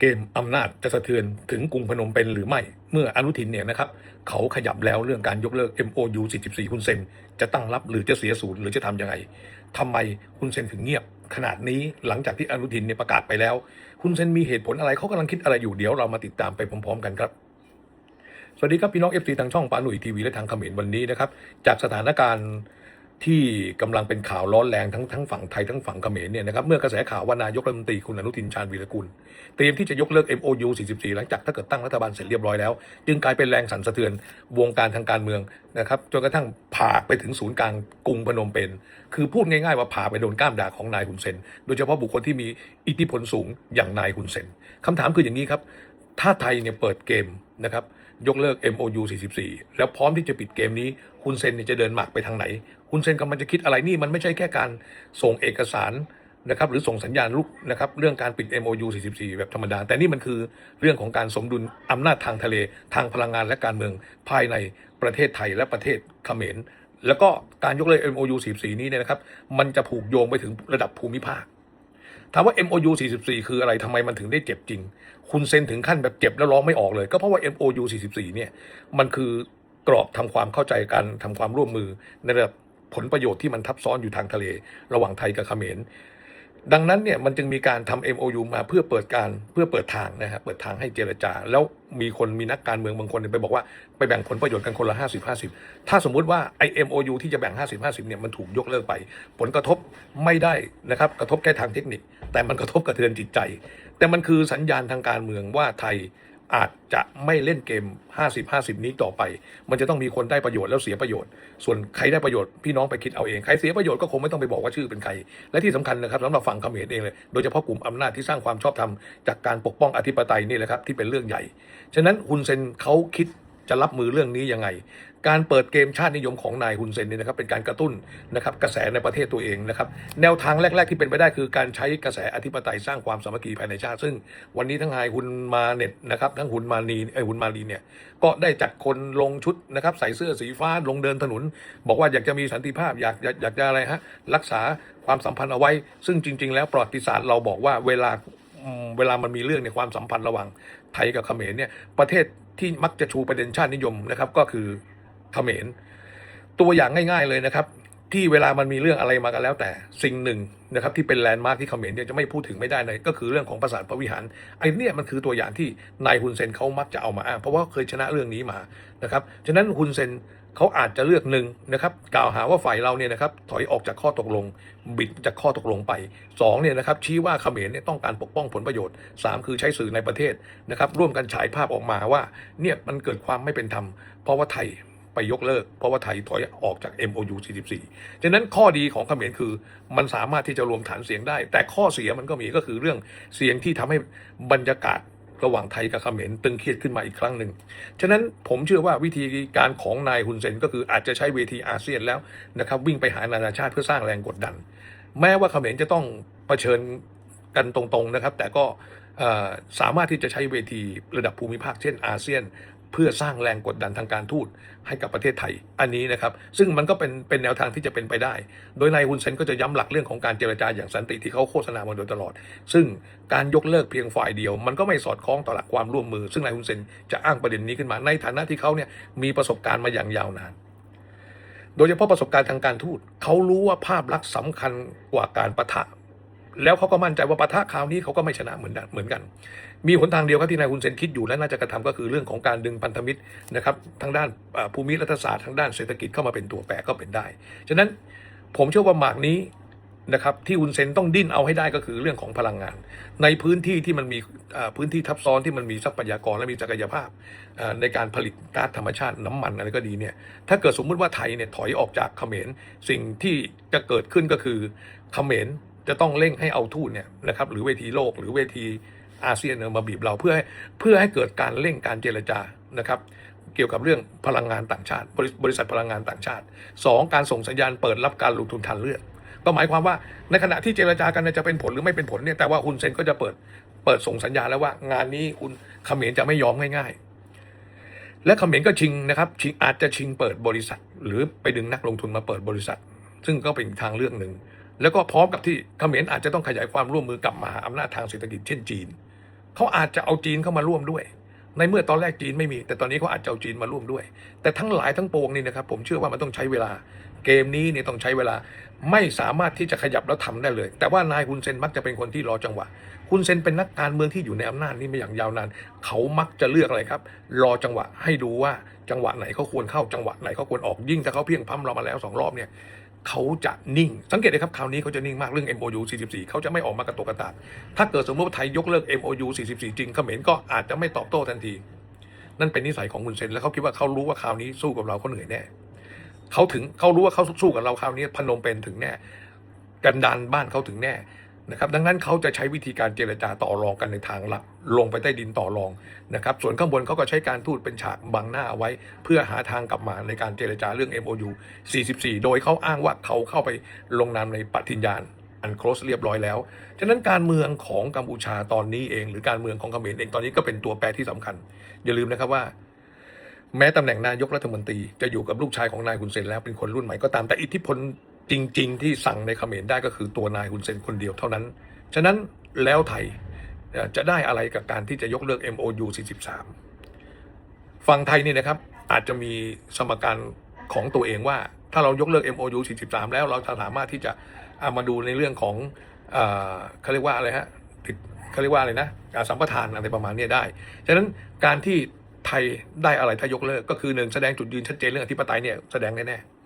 เกมอำนาจจะสะเทือนถึงกรุงพนมเปญหรือไม่ เมื่ออนุทินเนี่ยนะครับ เขาขยับแล้วเรื่องการยกเลิก MOU 44 คุณเซน จะตั้งรับหรือจะเสียศูนย์หรือจะทำยังไงทำไมคุณเซนถึงเงียบ ขนาดนี้หลังจากที่อนุทินเนี่ยประกาศไปแล้ว คุณเซนมีเหตุผลอะไรเขากำลังคิดอะไรอยู่เดี๋ยวเรามาติดตามไปพร้อมๆ กันครับสวัสดีครับพี่น้อง FC ทางช่องปาหนุ่ยทีวีและทางเขมรวันนี้นะครับ จากสถานการณ์ ที่กำลังเป็นข่าวร้อนแรงทั้งทั้งฝั่งไทยทั้งฝั่งเขมรเนี่ยนะครับเมื่อกระแสข่าวว่านายกรัฐมนตรีคุณอนุทินชาญวีรกุลเตรียมที่จะยกเลิก MOU 44 หลังจากถ้าเกิดตั้งรัฐบาลเสร็จเรียบร้อยแล้ว จึงกลายเป็นแรงสั่นสะเทือนวงการทางการเมืองนะครับจนกระทั่งผ่าไปถึงศูนย์กลางกรุงพนมเปญคือพูดง่ายๆว่าผ่าไปโดนก้ามด่าของนายฮุนเซน โดยเฉพาะบุคคลที่มีอิทธิพลสูงอย่างนายฮุนเซนคำถามคืออย่างนี้ครับถ้าไทยเนี่ยเปิดเกมนะครับ ยกเลิก MOU 44 แล้วพร้อมที่จะปิดเกมนี้ คุณเซนเนี่ยจะเดินหมากไปทางไหน คุณเซนกำลังจะคิดอะไรนี่มันไม่ใช่แค่การส่งเอกสารนะครับหรือส่งสัญญาณลุกนะครับเรื่องการปิด MOU 44 แบบธรรมดา แต่นี่มันคือเรื่องของการสมดุลอำนาจทางทะเล ทางพลังงานและการเมืองภายในประเทศไทยและประเทศเขมร แล้วก็การยกเลิก MOU 44 นี้เนี่ยนะครับ มันจะผูกโยงไปถึงระดับภูมิภาค ถามว่า MOU 44 คืออะไรทำไมมันถึงได้เจ็บจริง คุณเซ็นถึงขั้นแบบเจ็บแล้วร้องไม่ออกเลย ก็เพราะว่า MOU 44 เนี่ย มันคือกรอบทำความเข้าใจกันทำความร่วมมือในระดับผลประโยชน์ที่มันทับซ้อนอยู่ทางทะเล ระหว่างไทยกับเขมร ดังนั้นเนี่ยมันจึงมีการทำ MOU มาเพื่อเปิดการเพื่อเปิดทางนะฮะเปิดทางให้เจรจา แล้วมีคนมีนักการเมืองบางคนไปบอกว่าไปแบ่งผลประโยชน์กันคนละ 50 50 ถ้าสมมุติว่าไอ MOU ที่จะแบ่ง 50 50เนี่ยมันถูกยกเลิกไป ผลกระทบไม่ได้นะครับกระทบแค่ทางเทคนิค แต่มันกระทบกระเทือนจิตใจ แต่มันคือสัญญาณทางการเมืองว่าไทย อาจจะไม่เล่นเกม 50 50 นี้ต่อไป มันจะต้องมีคนได้ประโยชน์แล้วเสียประโยชน์ ส่วนใครได้ประโยชน์พี่น้องไปคิดเอาเอง ใครเสียประโยชน์ก็คงไม่ต้องไปบอกว่าชื่อเป็นใคร และที่สำคัญนะครับสำหรับฝั่งเขมรเองเลย โดยเฉพาะกลุ่มอำนาจที่สร้างความชอบธรรมจากการปกป้องอธิปไตยนี่แหละครับที่เป็นเรื่องใหญ่ ฉะนั้นฮุนเซนเขาคิด จะรับมือเรื่องนี้ยังไง การเปิดเกมชาตินิยมของนายฮุนเซนนี่นะครับเป็นการกระตุ้นนะครับกระแสในประเทศตัวเองนะครับแนวทางแรก ๆ ที่เป็นไปได้คือการใช้กระแสอธิปไตยสร้างความสามัคคีภายในชาติ ซึ่งวันนี้ทั้งไฮฮุนมาเน็ตนะครับทั้งฮุนมานีไอฮุนมาลีเนี่ยก็ได้จัดคนลงชุดนะครับใส่เสื้อสีฟ้าลงเดินถนน บอกว่าอยากจะมีสันติภาพอยากอยากอยากจะอะไรฮะรักษาความสัมพันธ์เอาไว้ ซึ่งจริง ๆ แล้วประวัติศาสตร์เราบอกว่าเวลา เวลามันมีเรื่องในความสัมพันธ์ระหว่างไทยกับเขมรเนี่ยประเทศที่มักจะชูประเด็นชาตินิยมนะครับก็คือเขมร ตัวอย่างง่าย ๆเลยนะครับ ที่เวลามันมีเรื่องอะไรมากันแล้ว แต่สิ่งหนึ่งนะครับที่เป็นแลนด์มาร์คที่เขมรเนี่ยจะไม่พูดถึงไม่ได้เลย ก็คือเรื่องของปราสาทพระวิหารไอ้นี่มันคือตัวอย่างที่นายฮุนเซนเขามักจะเอามาอ้างเพราะว่าเคยชนะเรื่องนี้มานะครับฉะนั้นฮุนเซน เขาอาจจะเลือกหนึ่งนะครับกล่าวหาว่าฝ่ายเราเนี่ยนะครับถอยออกจากข้อตกลง บิดจากข้อตกลงไปสองเนี่ยนะครับชี้ว่าเขมรเนี่ยต้องการปกป้องผลประโยชน์สามคือใช้สื่อในประเทศนะครับร่วมกันฉายภาพออกมาว่าเนี่ยมันเกิดความไม่เป็นธรรม เพราะว่าไทยไปยกเลิก เพราะว่าไทยถอยออกจาก MOU 44ฉะนั้นข้อดีของเขมรคือมันสามารถที่จะรวมฐานเสียงได้ แต่ข้อเสียมันก็มีก็คือเรื่องเสียงที่ทำให้บรรยากาศ ระหว่างไทยกับเขมรตึงเครียดขึ้นมาอีกครั้งหนึ่ง ฉะนั้นผมเชื่อว่าวิธีการของนายฮุนเซนก็คืออาจจะใช้เวทีอาเซียนแล้วนะครับวิ่งไปหานานาชาติเพื่อสร้างแรงกดดัน แม้ว่าเขมรจะต้องเผชิญกันตรงๆนะครับ แต่ก็สามารถที่จะใช้เวทีระดับภูมิภาคเช่นอาเซียน เพื่อสร้างแรงกดดันทางการทูตให้กับประเทศไทย อันนี้นะครับ ซึ่งมันก็เป็นเป็นแนวทางที่จะเป็นไปได้ โดยนายฮุนเซนก็จะย้ำหลักเรื่องของการเจรจาอย่างสันติที่เขาโฆษณามาโดยตลอด ซึ่งการยกเลิกเพียงฝ่ายเดียว มันก็ไม่สอดคล้องต่อหลักความร่วมมือ ซึ่งนายฮุนเซนจะอ้างประเด็นนี้ขึ้นมาในฐานะที่เขาเนี่ยมีประสบการณ์มาอย่างยาวนาน โดยเฉพาะประสบการณ์ทางการทูตเขารู้ว่าภาพลักษณ์สำคัญกว่าการประทะแล้วเขาก็มั่นใจว่าปะทะคราวนี้เขาก็ไม่ชนะเหมือนกันเหมือนกัน มีหนทางเดียวครับที่นายฮุนเซนคิดอยู่และน่าจะกระทำก็คือเรื่องของการดึงพันธมิตรนะครับทางด้านภูมิรัฐศาสตร์ทางด้านเศรษฐกิจเข้ามาเป็นตัวแปรก็เป็นได้ ฉะนั้นผมเชื่อว่าหมากนี้นะครับที่ฮุนเซนต้องดิ้นเอาให้ได้ก็คือเรื่องของพลังงาน ในพื้นที่ที่มันมีพื้นที่ทับซ้อนที่มันมีทรัพยากรและมีศักยภาพในการผลิตก๊าซธรรมชาติน้ำมันอะไรก็ดีเนี่ยถ้าเกิดสมมุติว่าไทยเนี่ยถอยออกจากเขมรสิ่งที่จะเกิดขึ้นก็คือเขมรจะต้องเร่งให้เอาทูตเนี่ยนะครับหรือเวทีโลกหรือเวที อาเซียนเนี่ยมาบีบเราเพื่อให้เพื่อให้เกิดการเร่งการเจรจานะครับเกี่ยวกับเรื่องพลังงานต่างชาติ บริษัทพลังงานต่างชาติสองการส่งสัญญาณเปิดรับการลงทุนทางเลือก ก็หมายความว่าในขณะที่เจรจากันจะเป็นผลหรือไม่เป็นผลเนี่ยแต่ว่าฮุนเซนก็จะเปิดเปิดส่งสัญญาณแล้วว่างานนี้คุณเขมรจะไม่ยอมง่ายๆ และเขมรก็ชิงนะครับชิงอาจจะชิงเปิดบริษัท หรือไปดึงนักลงทุนมาเปิดบริษัท ซึ่งก็เป็นทางเรื่องหนึ่งแล้วก็พร้อมกับที่เขมรอาจจะต้องขยายความร่วมมือกับมหาอำนาจทางเศรษฐกิจเช่นจีน เขาอาจจะเอาจีนเข้ามาร่วมด้วย ในเมื่อตอนแรกจีนไม่มี แต่ตอนนี้เขาอาจจะเอาจีนมาร่วมด้วย แต่ทั้งหลายทั้งปวงนี่นะครับผมเชื่อว่ามันต้องใช้เวลา เกมนี้เนี่ยต้องใช้เวลาไม่สามารถที่จะขยับแล้วทำได้เลย แต่ว่านายฮุนเซนมักจะเป็นคนที่รอจังหวะฮุนเซนเป็นนักการเมืองที่อยู่ในอำนาจนี่มาอย่างยาวนาน เขามักจะเลือกอะไรครับ รอจังหวะให้ดูว่าจังหวะไหนเขาควรเข้าจังหวะไหนเขาควรออกยิ่งถ้าเขาเพียงพำเรามาแล้วสองรอบเนี่ย เขาจะนิ่ง สังเกตเลยครับคราวนี้เขาจะนิ่งมากเรื่อง MOU 44 เขาจะไม่ออกมากระตุกกระตากถ้าเกิดสมมติว่าไทยยกเลิก MOU 44 จริงเขมรก็อาจจะไม่ตอบโต้ทันที นั่นเป็นนิสัยของคุณเซนแล้วเขาคิดว่าเขารู้ว่าคราวนี้สู้กับเราเขาเหนื่อยแน่เขาถึงเขารู้ว่าเขาสู้กับเราคราวนี้พนมเป็นถึงแน่กันดานบ้านเขาถึงแน่ นะครับดังนั้นเขาจะใช้วิธีการเจรจาต่อรองกันในทางลับลงไปใต้ดินต่อรองนะครับส่วนข้างบนเขาก็ใช้การทูตเป็นฉากบังหน้าไว้ เพื่อหาทางกลับมาในการเจรจาเรื่อง MOU 44 โดยเขาอ้างว่าเขาเข้าไปลงนามในปฏิญญาณอันโคลสเรียบร้อยแล้ว ฉะนั้นการเมืองของกัมพูชาตอนนี้เอง หรือการเมืองของเขมรเองตอนนี้ก็เป็นตัวแปรที่สำคัญ อย่าลืมนะครับว่า แม้ตำแหน่งนายกรัฐมนตรีจะอยู่กับลูกชายของนายฮุนเซนแล้วเป็นคนรุ่นใหม่ก็ตามแต่อิทธิพล จริง ๆ ที่สั่งในเขมรได้ก็คือตัวนายฮุนเซนคนเดียวเท่านั้น ฉะนั้นแล้วไทยจะได้อะไรกับการที่จะยกเลิก MOU 43 ฝั่งไทยนี่นะครับอาจจะมีสมการของตัวเองว่า ถ้าเรายกเลิก MOU 43 แล้วเราจะสามารถที่จะเอามาดูในเรื่องของเขาเรียกว่าอะไรฮะติดเขาเรียกว่าอะไรนะการสัมปทานอะไรประมาณนี้ได้ ฉะนั้นการที่ไทยได้อะไรถ้ายกเลิกก็คือหนึ่งแสดงจุดยืนชัดเจนเรื่องอธิปไตยเนี่ยแสดงแน่ๆ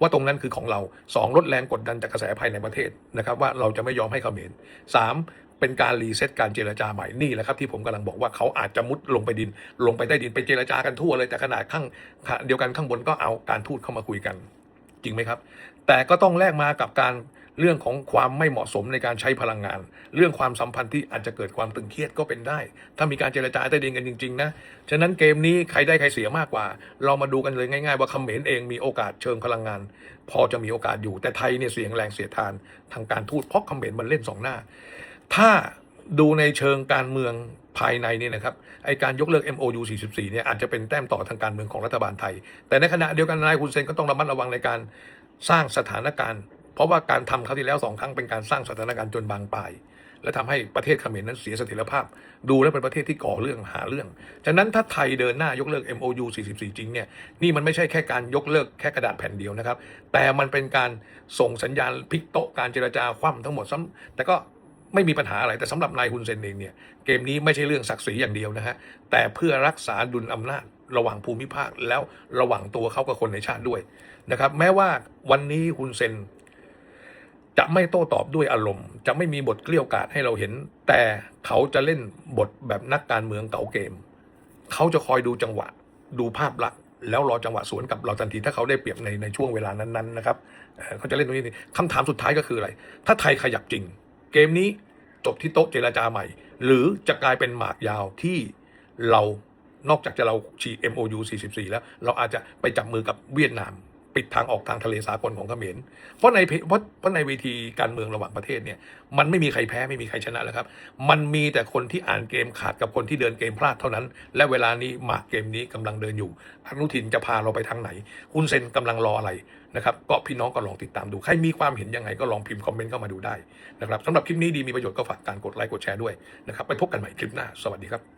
ว่าตรงนั้นคือของเราสองลดแรงกดดันจากกระแสภายในประเทศนะครับว่าเราจะไม่ยอมให้เขมรสามเป็นการรีเซ็ตการเจรจาใหม่นี่แหละครับที่ผมกำลังบอกว่าเขาอาจจะมุดลงไปดิน ลงไปใต้ดินไปเจรจากันทั่วเลยแต่ขนาดข้างเดียวกันข้างบนก็เอาการทูตเข้ามาคุยกัน จริงไหมครับ แต่ก็ต้องแลกมากับการ เรื่องของความไม่เหมาะสมในการใช้พลังงาน เรื่องความสัมพันธ์ที่อาจจะเกิดความตึงเครียดก็เป็นได้ ถ้ามีการเจรจาใต้ดินกันจริง ๆ นะ ฉะนั้นเกมนี้ใครได้ใครเสียมากกว่า เรามาดูกันเลยง่าย ๆ ว่าเขมรเองมีโอกาสเชิงพลังงาน พอจะมีโอกาสอยู่แต่ไทยเนี่ยเสียงแรงเสียทานทางการทูตเพราะเขมรมันเล่นสองหน้า ถ้าดูในเชิงการเมืองภายในเนี่ยนะครับไอการยกเลิก MOU 44 เนี่ยอาจจะเป็นแต้มต่อทางการเมืองของรัฐบาลไทย แต่ในขณะเดียวกันนายฮุนเซนก็ต้องระมัดระวังในการสร้างสถานการณ์ เพราะว่าการทำคราวที่แล้วสองครั้งเป็นการสร้างสถานการณ์จนบางปลาย และทำให้ประเทศเขมรนั้นเสียเสถียรภาพ ดูแล้วเป็นประเทศที่ก่อเรื่องหาเรื่อง ฉะนั้นถ้าไทยเดินหน้ายกเลิก MOU 44 จริงเนี่ยนี่มันไม่ใช่แค่การยกเลิกแค่กระดาษแผ่นเดียวนะครับ แต่มันเป็นการส่งสัญญาณพลิกโต๊ะการเจรจาคว่ำทั้งหมดซ้ำแต่ก็ไม่มีปัญหาอะไรแต่สำหรับนายฮุนเซนเองเนี่ยเกมนี้ไม่ใช่เรื่องศักดิ์ศรีอย่างเดียวนะฮะแต่เพื่อรักษาดุลอำนาจระหว่างภูมิภาคแล้วระหว่างตัวเขากับคนในชาติด้วยนะครับแม้ว่าวันนี้ฮุนเซน จะไม่โต้ตอบด้วยอารมณ์ จะไม่มีบทเกลี้ยวกล่อมให้เราเห็น แต่เขาจะเล่นบทแบบนักการเมืองเก่าเกม เขาจะคอยดูจังหวะ ดูภาพลักษณ์แล้วรอจังหวะสวนกับเราทันทีถ้าเขาได้เปรียบในในช่วงเวลานั้นๆนะครับเขาจะเล่นตรงนี้นี่คำถามสุดท้ายก็คืออะไร ถ้าไทยขยับจริง เกมนี้จบที่โต๊ะเจรจาใหม่ หรือจะกลายเป็นหมากยาวที่เรานอกจากจะเราฉี MOU 44 แล้ว เราอาจจะไปจับมือกับเวียดนาม ปิดทางออกทางทะเลสากลของเขมรเพราะในเพราะเพราะในเวทีการเมืองระหว่างประเทศเนี่ยมันไม่มีใครแพ้ไม่มีใครชนะแล้วครับ มันมีแต่คนที่อ่านเกมขาดกับคนที่เดินเกมพลาดเท่านั้น และเวลานี้หมากเกมนี้กำลังเดินอยู่อนุทินจะพาเราไปทางไหน คุณเซนกำลังรออะไรนะครับก็พี่น้องก็ลองติดตามดูใครมีความเห็นยังไงก็ลองพิมพ์คอมเมนต์เข้ามาดูได้นะครับสำหรับคลิปนี้ดีมีประโยชน์ก็ฝากการกดไลค์กดแชร์ด้วยนะครับไปพบกันใหม่คลิปหน้าสวัสดีครับ